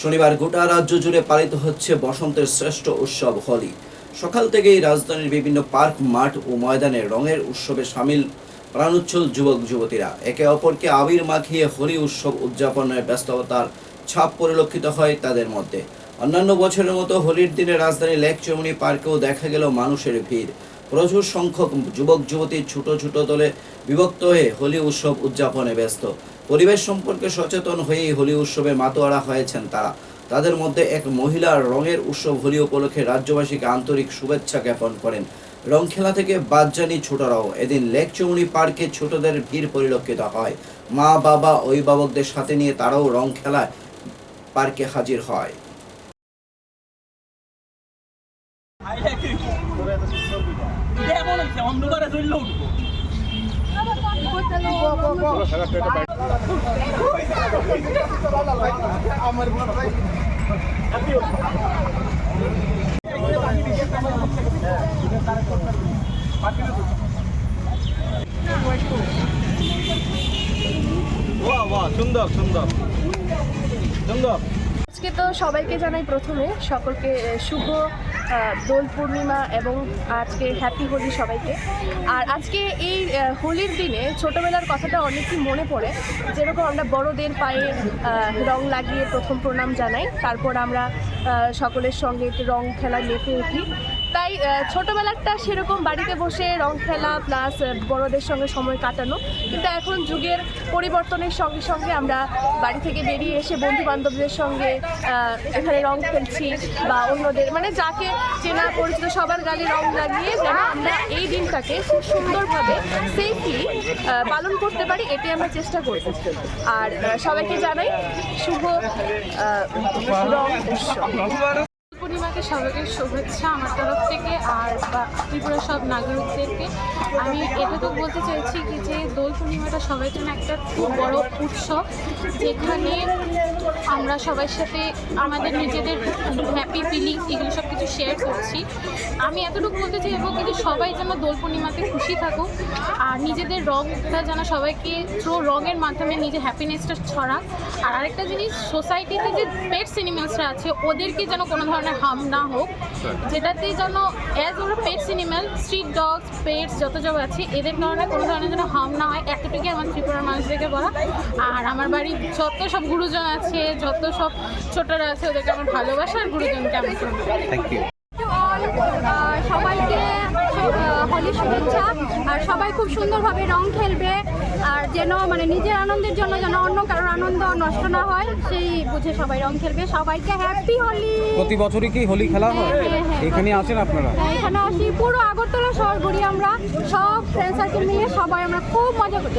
শনিবার গোটা রাজ্য জুড়ে পালিত হচ্ছে বসন্তের শ্রেষ্ঠ উৎসব হোলি। সকাল থেকেই রাজধানীর বিভিন্ন পার্ক, মাঠ ও ময়দানে রঙের উৎসবে সামিল প্রাণোচ্ছল যুবক, যুবতীরা। একে অপরকে আবির মাখিয়ে হোলি উৎসব উদযাপনের ব্যস্ততার ছাপ পরিলক্ষিত হয় তাদের মধ্যে। অন্যান্য বছরের মতো হোলির দিনে রাজধানী লেক চৌমনি পার্কেও দেখা গেল মানুষের ভিড়। প্রচুর সংখ্যক যুবক, যুবতী ছোট ছোট দলে বিভক্ত হয়ে হোলি উৎসব উদযাপনে ব্যস্ত। পরিবেশ সম্পর্কে সচেতন হয়েই হোলি উৎসবে মাতোয়ারা হয়েছেন তারা। তাদের মধ্যে এক মহিলার রঙের উৎসব হোলি উপলক্ষে রাজ্যবাসীকে আন্তরিক শুভেচ্ছা জ্ঞাপন করেন। রং খেলা থেকে বাদ বাদজানি ছোটরাও। এদিন লেক চৌমনি পার্কে ছোটদের ভিড় পরিলক্ষিত হয়। মা বাবা অভিভাবকদের সাথে নিয়ে তারাও রং খেলায় পার্কে হাজির হয়। অন্ধকারে জ্বললে উঠবো। वाह वाह सुंदर सुंदर सुंदर আজকে তো সবাইকে জানাই প্রথমে, সকলকে শুভ দোল পূর্ণিমা এবং আজকে হ্যাপি হোলি সবাইকে। আর আজকে এই হোলির দিনে ছোটোবেলার কথাটা অনেকই মনে পড়ে। যেরকম আমরা বড়দের পায়ে রং লাগিয়ে প্রথম প্রণাম জানাই, তারপর আমরা সকলের সঙ্গে রং খেলা মেতে উঠি। তাই ছোটবেলাটা সেরকম বাড়িতে বসে রং খেলা প্লাস বড়দের সঙ্গে সময় কাটানো। কিন্তু এখন যুগের পরিবর্তনের সঙ্গে সঙ্গে আমরা বাড়ি থেকে বেরিয়ে এসে বন্ধু বান্ধবদের সঙ্গে এখানে রং খেলছি বা অন্যদের মানে যাকে চেনা পরিচিত সবার গালে রং লাগিয়ে যেন আমরা এই দিনটাকে খুব সুন্দরভাবে সেফলি পালন করতে পারি এটি আমরা চেষ্টা করব। আর সবাইকে জানাই শুভ রং উৎসব। পূর্ণিমাকে সবাইকে শুভেচ্ছা আমার তরফ থেকে আর ত্রিপুরা সব নাগরিকদেরকে। আমি এটুকু বলতে চাইছি কি যে দোল পূর্ণিমাটা সবাই জন্য একটা খুব বড় উৎসব, যেখানে আমরা সবার সাথে আমাদের নিজেদের হ্যাপি ফিলিংস এগুলো সব শেয়ার করছি। আমি এতটুকু বলতে চাইব কি যে সবাই যেন দোল পূর্ণিমাতে খুশি থাকুক, আর নিজেদের রংটা যেন সবাইকে থ্রো রঙের মাধ্যমে নিজের হ্যাপিনেসটা ছড়াক। আর আরেকটা জিনিস সোসাইটিতে যে পেটস অ্যানিমেলসরা আছে, ওদেরকে যেন কোনো ধরনের হার্ম না হোক, যেটাতে যেন অ্যাজ ওরা pets animal street dogs pets যত সব আছে, এদের কারণে কোনো ধরনের যেন হার্ম না হয়। এতটুকুই আমার ত্রিপুরার মানুষদেরকে বলা। আর আমার বাড়ির যত সব গুরুজন আছে, যত সব ছোটরা আছে, ওদেরকে আমার ভালোবাসা আর গুরুজনকে আমি থ্যাংক ইউ অল সবাইকে হোলি শুভেচ্ছা। আর সবাই খুব সুন্দরভাবে রং খেলবে আর যেন মানে নিজের আনন্দের জন্য যেন অন্য কারোর আনন্দ নষ্ট না হয় সেই বুঝে সবাই রং খেলবে। সবাইকে হ্যাপি হোলি। প্রতি বছরই কি হোলি খেলা হয়? হ্যাঁ, হ্যাঁ, হ্যাঁ। এখানে আসেন আপনারা? এখানে আসি। পুরো আগরতলা শহর ঘুরি আমরা। সব ফ্রেন্ড সার্কেল মিলে সবাই আমরা খুব মজা করি।